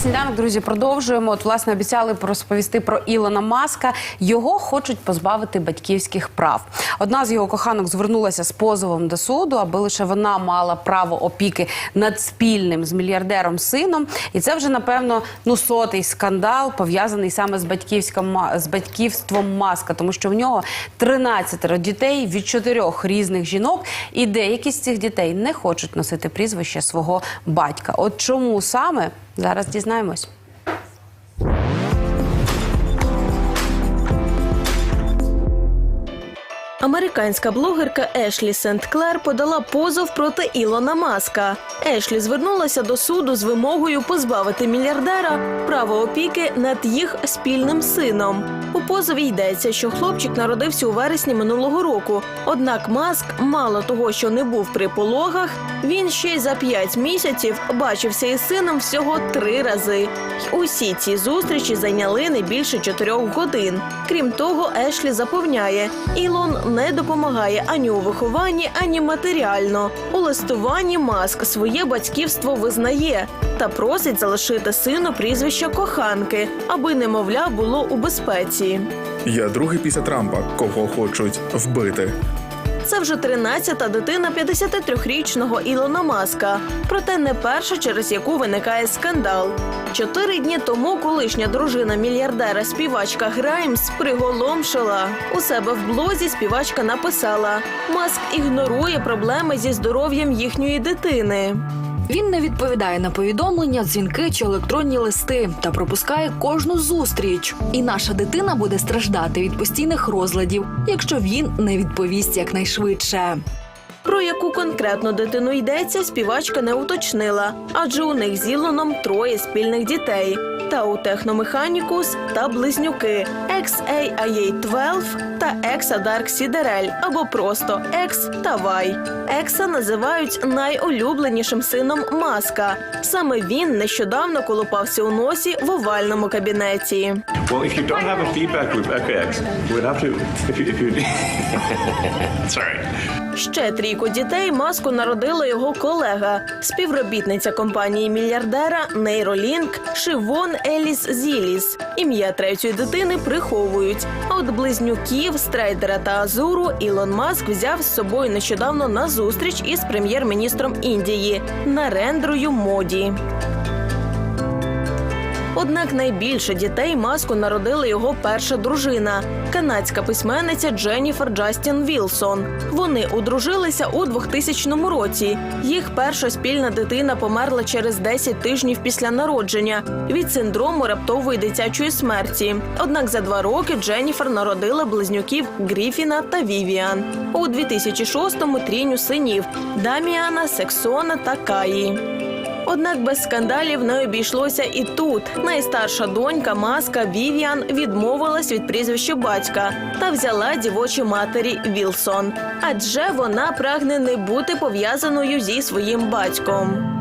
сніданок, друзі, продовжуємо. От, власне, обіцяли розповісти про Ілона Маска. Його хочуть позбавити батьківських прав. Одна з його коханок звернулася з позовом до суду, аби лише вона мала право опіки над спільним з мільярдером сином. І це вже напевно ну сотий скандал пов'язаний саме з батьківським з батьківством Маска, тому що в нього 13 дітей від чотирьох різних жінок, і деякі з цих дітей не хочуть носити прізвище свого батька. От чому саме зараз дізнаємось. Американська блогерка Ешлі Сент-Клер подала позов проти Ілона Маска. Ешлі звернулася до суду з вимогою позбавити мільярдера права опіки над їх спільним сином. У позові йдеться, що хлопчик народився у вересні минулого року. Однак Маск мало того, що не був при пологах, він ще й за п'ять місяців бачився із сином всього три рази. Й усі ці зустрічі зайняли не більше чотирьох годин. Крім того, Ешлі запевняє, Ілон не допомагає ані у вихованні, ані матеріально. У листуванні Маск своє батьківство визнає та просить залишити сину прізвище коханки, аби немовля було у безпеці. Я другий після Трампа, кого хочуть вбити. Це вже 13-та дитина 53-річного Ілона Маска, проте не перша, через яку виникає скандал. Чотири дні тому колишня дружина мільярдера співачка Граймс приголомшила. У себе в блозі співачка написала: Маск ігнорує проблеми зі здоров'ям їхньої дитини. Він не відповідає на повідомлення, дзвінки чи електронні листи та пропускає кожну зустріч. І наша дитина буде страждати від постійних розладів, якщо він не відповість якнайшвидше. Про яку конкретну дитину йдеться, співачка не уточнила, адже у них з Ілоном троє спільних дітей. Та у техномеханікус та близнюки XAIA-12 та Дарк Сідерель або просто Екс та Вай. Екса називають найулюбленішим сином Маска. Саме він нещодавно колупався у носі в овальному кабінеті. Well, if you don't have a feedback okay, X, we'd have to. Sorry. Ще трійку дітей маску народила його колега, співробітниця компанії мільярдера Нейролінк Шивон Еліс Зіліс. Ім'я третьої дитини приховують. А от близнюків Страйдера та Азуру Ілон Маск взяв з собою нещодавно на зустріч із прем'єр-міністром Індії Нарендрою Моді. Однак найбільше дітей маску народила його перша дружина, канадська письменниця Дженніфер Джастін Вілсон. Вони одружилися у 2000 році. Їх перша спільна дитина померла через 10 тижнів після народження від синдрому раптової дитячої смерті. Однак за два роки Дженніфер народила близнюків Гріфіна та Вівіан. У 2006-му тріню синів Даміана, Сексона та Каї. Однак без скандалів не обійшлося і тут. Найстарша донька Маска Вівіан відмовилась від прізвища батька та взяла дівочі матері Вілсон. Адже вона прагне не бути пов'язаною зі своїм батьком.